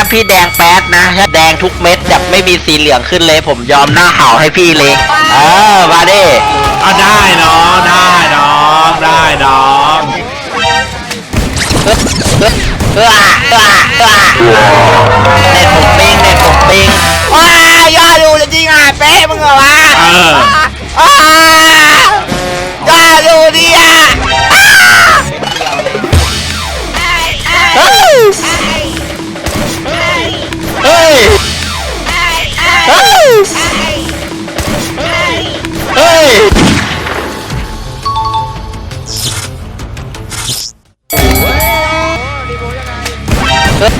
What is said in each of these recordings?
ถ้าพี่แดงแป๊ดนะถ้าแดงทุกเม็ดแบบไม่มีสีเหลืองขึ้นเลย ผมยอมหน้าขาวให้พี่เลยเออมาดิเอาได้น้องได้น้องได้น้องเออเออเออเน็ตผมปิงเน็ตผมปิงว้ายอดดูจริงอะเป๊ะมึงเหรอวะเอออ้ายอดดูดิอะ เน็ต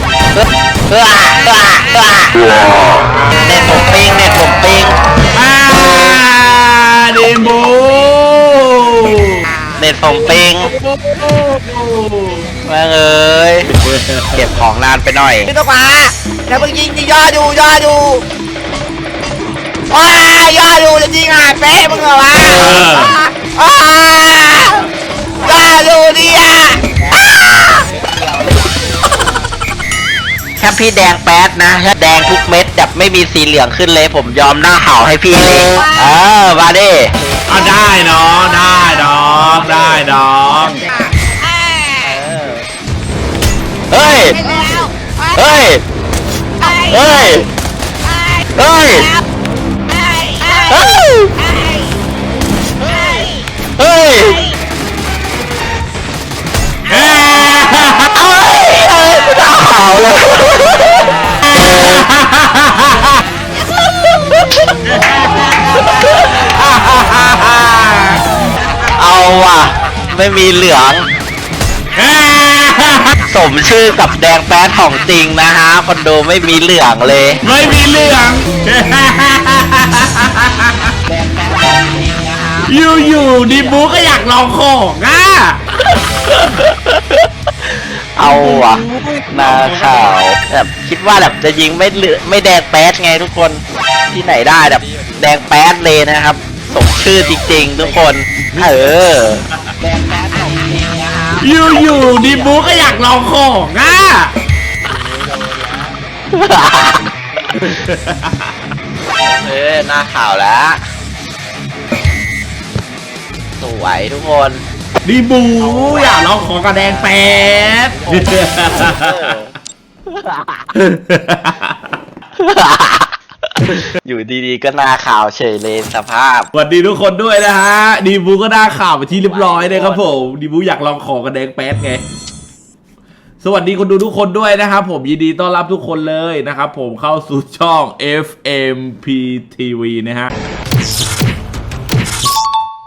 ผมปิงเน็ตผมปิงอ่าดีบูเน็ตผมปิงแม่งเอ้ยเก็บของนานไปหน่อยพี่ต้องมาแล้วมึงยิงยิงย่อดูย่อดูว้ายย่อดูจริงอะเป๊ะมึงเหรอวะอ้าวย่อดูดิอะ พี่แดงแป๊ดนะถ้าแดงทุกเม็ดแบบไม่มีสีเหลืองขึ้นเลย ผมยอมหน้าขาวให้พี่เลยเออมาดิเอาได้น้องได้น้องได้น้องเฮ้ยเฮ้ย เฮ้ย เฮ้ย เฮ้ย เฮ้ยเอ้ยเอ้ยเอ้ยไม่ได้ข่าวเลย ไม่มีเหลือง สมชื่อกับแดงแป๊ดของจริงนะฮะคอนโดไม่มีเหลืองเลย ไม่มีเรื่อง อยู่อยู่ๆดีบูก็อยากลองของอะเอาว่ะหนาข่าวแบบคิดว่าแบบจะยิงไม่เหลือไม่แดงแป๊ดไงทุกคนที่ไหนได้แบบ แดงแป๊ดเลยนะครับ สมชื่อจริงๆทุกคน เออ อยู่อยู่ๆดีบูก็อยากลองของอะ เออหน้าข่าวแล้ว สวยทุกคนดีบูอยากลองของกระแดงแป๊ดอ อยู่ดีๆก็หน้าข่าวเฉยเลยสภาพ สวัสดีทุกคนด้วยนะฮะ ดีบูก็ได้ข่าวไปที่เรียบร้อยนะครับผม ดีบูอยากลองของกระแดงแป๊ดไง สวัสดีคนดูทุกคนด้วยนะครับผมยินดีต้อนรับทุกคนเลยนะครับผมเข้าสู่ช่อง FMPTV นะฮะ